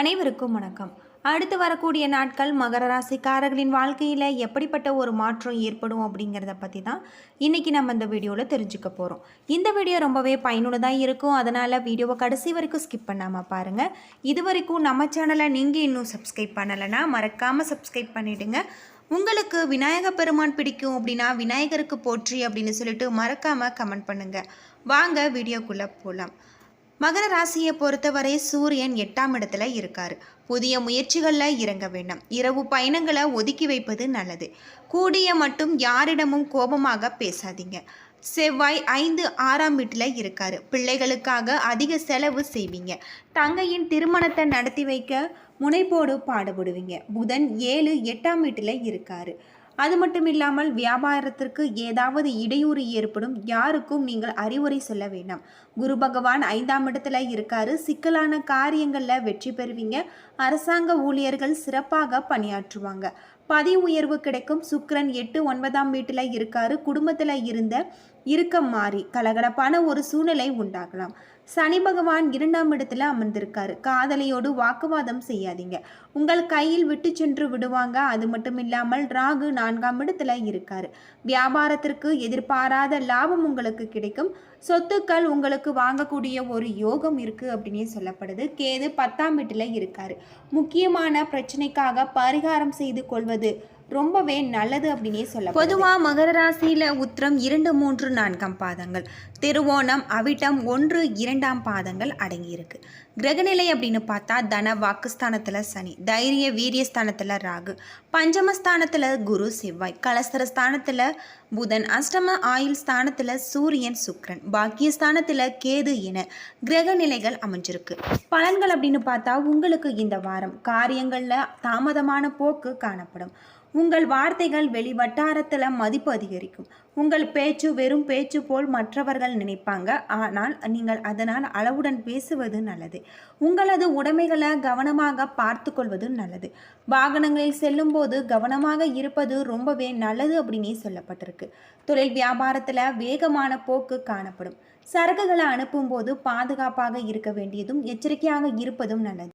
அனைவருக்கும் வணக்கம். அடுத்து வரக்கூடிய நாட்கள் மகர ராசிக்காரர்களின் வாழ்க்கையில் எப்படிப்பட்ட ஒரு மாற்றம் ஏற்படும் அப்படிங்கிறத பற்றி தான் இன்றைக்கி நம்ம இந்த வீடியோவில் தெரிஞ்சுக்க போகிறோம் இந்த வீடியோ ரொம்பவே பயனுள்ளதாக இருக்கும். அதனால் வீடியோவை கடைசி வரைக்கும் ஸ்கிப் பண்ணாமல் பாருங்கள் இது வரைக்கும் நம்ம சேனலை நீங்கள் இன்னும் சப்ஸ்கிரைப் பண்ணலைன்னா மறக்காமல் சப்ஸ்கிரைப் பண்ணிவிடுங்க உங்களுக்கு விநாயக பெருமான் பிடிக்கும் அப்படின்னா விநாயகருக்கு போற்றி அப்படின்னு சொல்லிட்டு மறக்காமல் கமெண்ட் பண்ணுங்கள் வாங்க வீடியோக்குள்ளே போகலாம் மகர ராசியை பொறுத்தவரை சூரியன் எட்டாம் இடத்துல இருக்காரு. புதிய முயற்சிகளில் இறங்க வேண்டாம். இரவு பயணங்களை ஒதுக்கி வைப்பது நல்லது. கூடிய மட்டும் யாரிடமும் கோபமாக பேசாதீங்க. செவ்வாய் ஐந்து ஆறாம் வீட்டில் இருக்காரு. பிள்ளைகளுக்காக அதிக செலவு செய்வீங்க. தங்கையின் திருமணத்தை நடத்தி வைக்க முனைப்போடு பாடுபடுவீங்க. புதன் ஏழு எட்டாம் வீட்டில் இருக்காரு. அது மட்டும் இல்லாமல் வியாபாரத்திற்கு ஏதாவது இடையூறு ஏற்படும் யாருக்கும் நீங்கள் அறிவுரை சொல்ல வேண்டாம். குரு பகவான் ஐந்தாம் இடத்துல இருக்காரு. சிக்கலான காரியங்களில் வெற்றி பெறுவீங்க. அரசாங்க ஊழியர்கள் சிறப்பாக பணியாற்றுவாங்க. பதவி உயர்வு கிடைக்கும். சுக்கரன் எட்டு ஒன்பதாம் வீட்டில் இருக்காரு. குடும்பத்தில் இருந்த இறுக்கம் மாறி கலகலப்பான ஒரு சூழ்நிலை உண்டாகலாம். சனி பகவான் இரண்டாம் இடத்துல அமர்ந்திருக்காரு. காதலையோடு வாக்குவாதம் செய்யாதீங்க. உங்கள் கையில் விட்டு சென்று விடுவாங்க. அது மட்டும் இல்லாமல் ராகு நான்காம் இடத்துல இருக்காரு. வியாபாரத்திற்கு எதிர்பாராத லாபம் உங்களுக்கு கிடைக்கும். சொத்துக்கள் உங்களுக்கு வாங்கக்கூடிய ஒரு யோகம் இருக்கு அப்படின்னே சொல்லப்படுது. கேது பத்தாம் வீட்டில் இருக்காரு. முக்கியமான பிரச்சனைக்காக பரிகாரம் செய்து கொள்வது ரொம்பவே நல்லது அப்படின்னே சொல்ல பொதுவாக மகர ராசியில் உத்திரம் இரண்டு மூன்று நான்காம் பாதங்கள். திருவோணம் அவிட்டம் ஒன்று இரண்டாம் பாதங்கள் அடங்கியிருக்கு. கிரகநிலை அப்படின்னு பார்த்தா தன வாக்குஸ்தானத்தில் சனி தைரிய வீரியஸ்தானத்தில் ராகு பஞ்சமஸ்தானத்தில் குரு செவ்வாய் கலஸ்தர ஸ்தானத்தில் புதன் அஷ்டம ஆயுள் ஸ்தானத்தில் சூரியன் சுக்ரன் பாக்கியஸ்தானத்தில் கேது என கிரக நிலைகள் அமைஞ்சிருக்கு. பலன்கள் அப்படின்னு பார்த்தா உங்களுக்கு இந்த வாரம் காரியங்களில் தாமதமான போக்கு காணப்படும். உங்கள் வார்த்தைகள் வெளி வட்டாரத்தில் மதிப்பு அதிகரிக்கும். உங்கள் பேச்சு வெறும் பேச்சு போல் மற்றவர்கள் நினைப்பாங்க. ஆனால் நீங்கள் அதனால் அளவுடன் பேசுவது நல்லது. உங்களது உடைமைகளை கவனமாக பார்த்து கொள்வது நல்லது. வாகனங்களில் செல்லும்போது கவனமாக இருப்பது ரொம்பவே நல்லது அப்படின்னே சொல்லப்பட்டிருக்கு. தொழில் வியாபாரத்தில் வேகமான போக்கு காணப்படும். சரக்குகளை அனுப்பும்போது பாதுகாப்பாக இருக்க வேண்டியதும் எச்சரிக்கையாக இருப்பதும் நல்லது.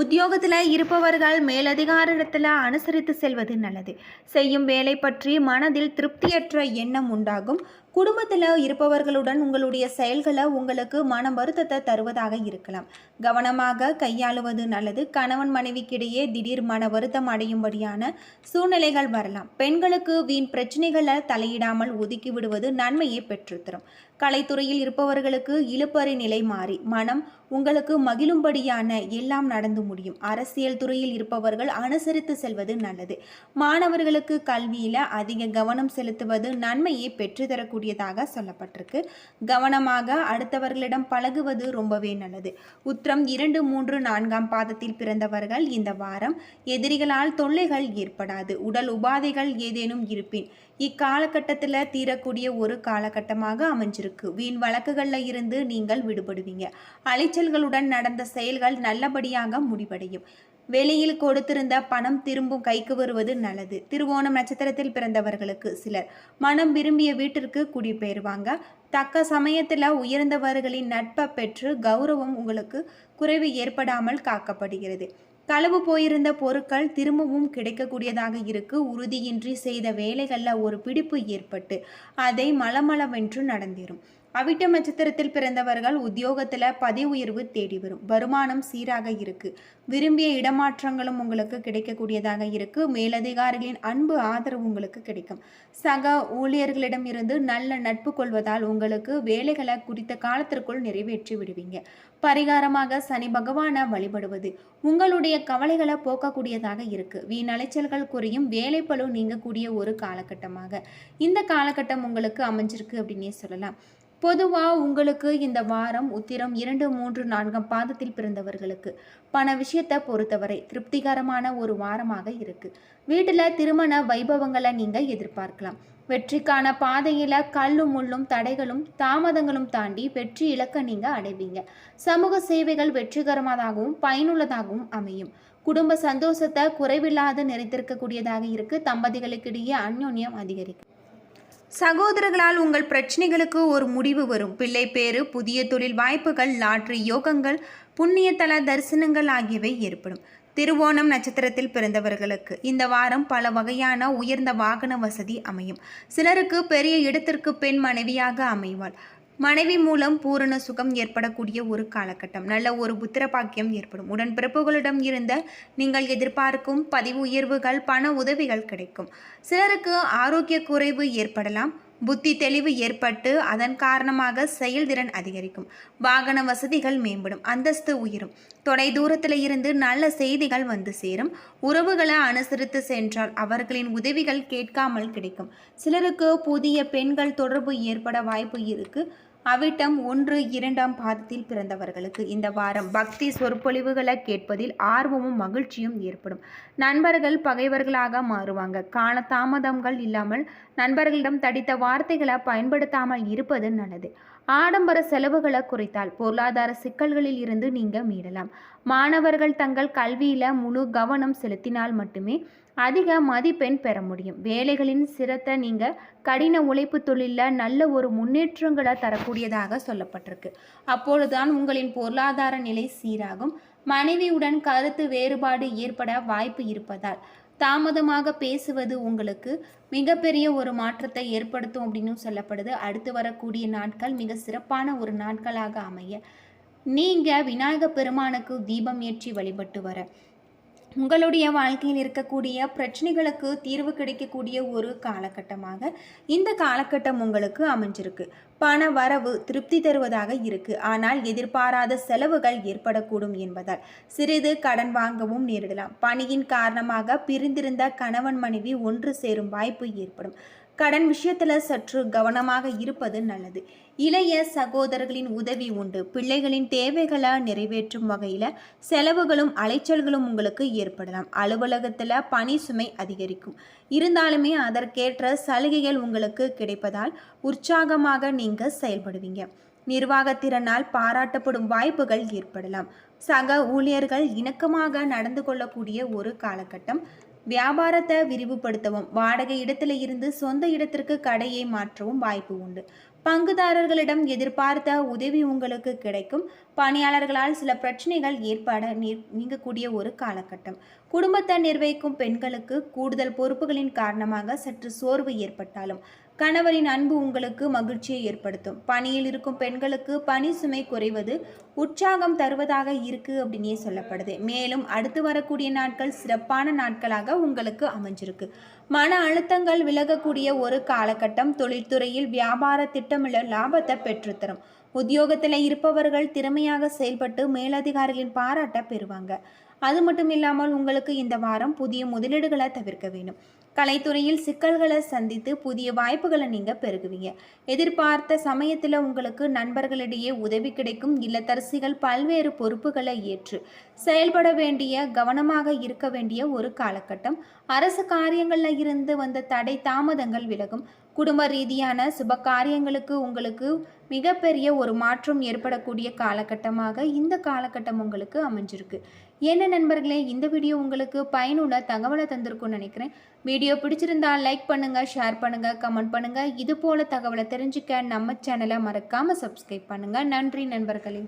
உத்தியோகத்தில் இருப்பவர்கள் மேலதிகாரத்தில் அனுசரித்து செல்வது நல்லது. செய்யும் வேலை பற்றி மனதில் திருப்தியற்ற எண்ணம் உண்டாகும். குடும்பத்தில் இருப்பவர்களுடன் உங்களுடைய செயல்களை உங்களுக்கு மன வருத்தத்தை தருவதாக இருக்கலாம். கவனமாக கையாளுவது நல்லது. கணவன் மனைவிக்கிடையே திடீர் மன வருத்தம் அடையும்படியான சூழ்நிலைகள் வரலாம். பெண்களுக்கு வீண் பிரச்சனைகளை தலையிடாமல் ஒதுக்கி விடுவது நன்மையை பெற்றுத்தரும். கலைத்துறையில் இருப்பவர்களுக்கு இழுப்பறை நிலை மாறி. மனம் உங்களுக்கு மகிழும்படியான எல்லாம் நடந்து முடியும். அரசியல் துறையில் இருப்பவர்கள் அனுசரித்து செல்வது நல்லது. மாணவர்களுக்கு கல்வியில் அதிக கவனம் செலுத்துவது நன்மையை பெற்றுத்தரக்கூடியதாக சொல்லப்பட்டிருக்கு. கவனமாக அடுத்தவர்களிடம் பழகுவது ரொம்பவே நல்லது. உத்திரம் இரண்டு மூன்று நான்காம் பாதத்தில் பிறந்தவர்கள் இந்த வாரம் எதிரிகளால் தொல்லைகள் ஏற்படாது. உடல் உபாதைகள் ஏதேனும் இருப்பின் இக்காலகட்டத்தில் தீரக்கூடிய ஒரு காலகட்டமாக அமைஞ்சிருக்கு. வீண் வழக்குகளில் இருந்து நீங்கள் விடுபடுவீங்க. அலைச்சல்களுடன் நடந்த செயல்கள் நல்லபடியாக முடிவடையும். வெளியில் கொடுத்திருந்த பணம் திரும்பும் கைக்கு வருவது நல்லது. திருவோணம் நட்சத்திரத்தில் பிறந்தவர்களுக்கு சிலர் மனம் விரும்பிய வீட்டிற்கு குடிபெயர்வாங்க. தக்க சமயத்தில் உயர்ந்தவர்களின் நட்பை பெற்று கௌரவம் உங்களுக்கு குறைவு ஏற்படாமல் காக்கப்படுகிறது. களவு போயிருந்த பொருட்கள் திரும்பவும் கிடைக்கக்கூடியதாக இருக்கு. உறுதியின்றி செய்த வேலைகளில் ஒரு பிடிப்பு ஏற்பட்டு அதை மலமளவென்று நடந்திரும். அவிட்ட நட்சத்திரத்தில் பிறந்தவர்கள் உத்தியோகத்தில் பதவி உயர்வு தேடி வரும். வருமானம் சீராக இருக்கு. விரும்பிய இடமாற்றங்களும் உங்களுக்கு கிடைக்கக்கூடியதாக இருக்கு. மேலதிகாரிகளின் அன்பு ஆதரவு உங்களுக்கு கிடைக்கும். சக ஊழியர்களிடம் இருந்து நல்ல நட்பு கொள்வதால் உங்களுக்கு வேலைகளை குறித்த காலத்திற்குள் நிறைவேற்றி விடுவீங்க. பரிகாரமாக சனி பகவானை வழிபடுவது உங்களுடைய கவலைகளை போக்கக்கூடியதாக இருக்கு. வீண் அலைச்சல்கள் குறையும். பழு நீங்கக்கூடிய ஒரு காலகட்டமாக. இந்த காலகட்டம் உங்களுக்கு அமைஞ்சிருக்கு அப்படின்னே சொல்லலாம். பொதுவாக உங்களுக்கு இந்த வாரம் உத்திரம் இரண்டு மூன்று நான்காம் பாதத்தில் பிறந்தவர்களுக்கு பண விஷயத்தை பொறுத்தவரை திருப்திகரமான ஒரு வாரமாக இருக்கு. வீட்டில் திருமண வைபவங்களை நீங்கள் எதிர்பார்க்கலாம். வெற்றிக்கான பாதையில் கல்லும் முள்ளும் தடைகளும் தாமதங்களும் தாண்டி வெற்றி இலக்க நீங்கள் அடைவீங்க. சமூக சேவைகள் வெற்றிகரமாகவும் பயனுள்ளதாகவும் அமையும். குடும்ப சந்தோஷத்தை குறைவில்லாத நிறைத்திருக்கக்கூடியதாக இருக்கு. தம்பதிகளுக்கிடையே அந்யோன்யம் அதிகரிக்கும். சகோதரர்களால் உங்கள் பிரச்சனைகளுக்கு ஒரு முடிவு வரும். பிள்ளை பேறு புதிய தொழில் வாய்ப்புகள் லாட்ரி யோகங்கள் புண்ணியதல தரிசனங்கள் ஆகியவை ஏற்படும். திருவோணம் நட்சத்திரத்தில் பிறந்தவர்களுக்கு இந்த வாரம் பல வகையான உயர்ந்த வாகன வசதி அமையும். சிலருக்கு பெரிய இடத்திற்கு பெண் மனைவியாக அமைவாள். மனைவி மூலம் பூரண சுகம் ஏற்படக்கூடிய ஒரு காலகட்டம். நல்ல ஒரு புத்திர பாக்கியம் ஏற்படும் உடன்பிறப்புகளிடம் இருந்த நீங்கள் எதிர்பார்க்கும் பதிவு உயர்வுகள் பண உதவிகள் கிடைக்கும். சிலருக்கு ஆரோக்கிய குறைவு ஏற்படலாம். புத்தி தெளிவு ஏற்பட்டு அதன் காரணமாக செயல்திறன் அதிகரிக்கும். வாகன வசதிகள் மேம்படும். அந்தஸ்து உயரும். தொலை தூரத்தில் இருந்து நல்ல செய்திகள் வந்து சேரும். உறவுகளை அனுசரித்து சென்றால் அவர்களின் உதவிகள் கேட்காமல் கிடைக்கும். சிலருக்கு புதிய பெண்கள் தொடர்பு ஏற்பட வாய்ப்பு இருக்கு. அவிட்டம் ஒன்று இரண்டாம் பாதத்தில் பிறந்தவர்களுக்கு இந்த வாரம் பக்தி சொற்பொழிவுகளை கேட்பதில் ஆர்வமும் மகிழ்ச்சியும் ஏற்படும். நண்பர்கள் பகைவர்களாக மாறுவாங்க. கால தாமதங்கள் இல்லாமல் நண்பர்களிடம் தடித்த வார்த்தைகளை பயன்படுத்தாமல் இருப்பது நல்லது. ஆடம்பர செலவுகளை குறைத்தால் பொருளாதார சிக்கல்களில் இருந்து நீங்கள் மீளலாம் மாணவர்கள் தங்கள் கல்வியில் முழு கவனம் செலுத்தினால் மட்டுமே அதிக மதிப்பெண் பெற முடியும். வேலைகளின் சிரத்தை நீங்கள் கடின உழைப்பு தொழிலில் நல்ல ஒரு முன்னேற்றங்களை தரக்கூடியதாக சொல்லப்பட்டிருக்கு. அப்பொழுதுதான் உங்களின் பொருளாதார நிலை சீராகும். மனைவியுடன் கருத்து வேறுபாடு ஏற்பட வாய்ப்பு இருப்பதால் தாமதமாக பேசுவது உங்களுக்கு மிகப்பெரிய ஒரு மாற்றத்தை ஏற்படுத்தும் அப்படின்னு சொல்லப்படுது. அடுத்து வரக்கூடிய நாட்கள் மிக சிறப்பான ஒரு நாட்களாக அமைய. நீங்கள் விநாயக பெருமானுக்கு தீபம் ஏற்றி வழிபட்டு வர. உங்களுடைய வாழ்க்கையில் இருக்கக்கூடிய பிரச்சனைகளுக்கு தீர்வு கிடைக்கக்கூடிய ஒரு காலகட்டமாக இந்த காலகட்டம் உங்களுக்கு அமைஞ்சிருக்கு. பண வரவு திருப்தி தருவதாக இருக்கு. ஆனால் எதிர்பாராத செலவுகள் ஏற்படக்கூடும் என்பதால் சிறிது கடன் வாங்கவும் நேரிடலாம். பணியின் காரணமாக பிரிந்திருந்த கணவன் மனைவி ஒன்று சேரும் வாய்ப்பு ஏற்படும். கடன் விஷயத்தில் சற்று கவனமாக இருப்பது நல்லது. இளைய சகோதரர்களின் உதவி உண்டு. பிள்ளைகளின் தேவைகளை நிறைவேற்றும் வகையில் செலவுகளும் அலைச்சல்களும் உங்களுக்கு ஏற்படலாம். அலுவலகத்தில் பணி சுமை அதிகரிக்கும். இருந்தாலுமே அதற்கேற்ற சலுகைகள் உங்களுக்கு கிடைப்பதால் உற்சாகமாக நீங்கள் செயல்படுவீங்க. நிர்வாகத்திறனால் பாராட்டப்படும் வாய்ப்புகள் ஏற்படலாம். சக ஊழியர்கள் இணக்கமாக நடந்து கொள்ளக்கூடிய ஒரு காலகட்டம். வியாபாரத்தை விரிவுபடுத்தவும் வாடகை இடத்துல இருந்து சொந்த இடத்திற்கு கடையை மாற்றவும் வாய்ப்பு உண்டு. பங்குதாரர்களிடம் எதிர்பார்த்த உதவி உங்களுக்கு கிடைக்கும். பணியாளர்களால் சில பிரச்சனைகள் ஏற்பட நீங்கக்கூடிய ஒரு காலகட்டம். குடும்பத்தை நிர்வகிக்கும் பெண்களுக்கு கூடுதல் பொறுப்புகளின் காரணமாக சற்று சோர்வு ஏற்பட்டாலும் கணவரின் அன்பு உங்களுக்கு மகிழ்ச்சியை ஏற்படுத்தும். பணியில் இருக்கும் பெண்களுக்கு பணி சுமை குறைவது உற்சாகம் தருவதாக இருக்கு அப்படின்னே சொல்லப்படுது. மேலும் அடுத்து வரக்கூடிய நாட்கள் சிறப்பான நாட்களாக உங்களுக்கு அமைஞ்சிருக்கு. மன அழுத்தங்கள் விலகக்கூடிய ஒரு காலகட்டம் தொழில்துறையில் வியாபார திட்டமிட லாபத்தை பெற்றுத்தரும். உத்தியோகத்தில் இருப்பவர்கள் திறமையாக செயல்பட்டு மேலதிகாரிகளின் பாராட்ட பெறுவாங்க. அது மட்டும் இல்லாமல் உங்களுக்கு இந்த வாரம் புதிய முதலீடுகளை தவிர்க்க வேண்டும். கலைத்துறையில் சிக்கல்களை சந்தித்து புதிய வாய்ப்புகளை நீங்கள் பெருகுவீங்க. எதிர்பார்த்த சமயத்தில் உங்களுக்கு நண்பர்களிடையே உதவி கிடைக்கும். இல்லத்தரசிகள் பல்வேறு பொறுப்புகளை ஏற்று செயல்பட வேண்டிய கவனமாக இருக்க வேண்டிய ஒரு காலகட்டம். அரசு காரியங்களில் இருந்து வந்த தடை தாமதங்கள் விலகும். குடும்ப ரீதியான சுப காரியங்களுக்கு உங்களுக்கு மிகப்பெரிய ஒரு மாற்றம் ஏற்படக்கூடிய காலகட்டமாக இந்த காலகட்டம் உங்களுக்கு அமைஞ்சிருக்கு. என்ன நண்பர்களே இந்த வீடியோ உங்களுக்கு பயனுள்ள தகவலை தந்திருக்கும்னு நினைக்கிறேன். வீடியோ பிடிச்சிருந்தா லைக் பண்ணுங்கள் ஷேர் பண்ணுங்கள் கமெண்ட் பண்ணுங்கள் இது போல் தகவலை தெரிஞ்சுக்க நம்ம சேனலை மறக்காமல் சப்ஸ்கிரைப் பண்ணுங்கள் நன்றி நண்பர்களே.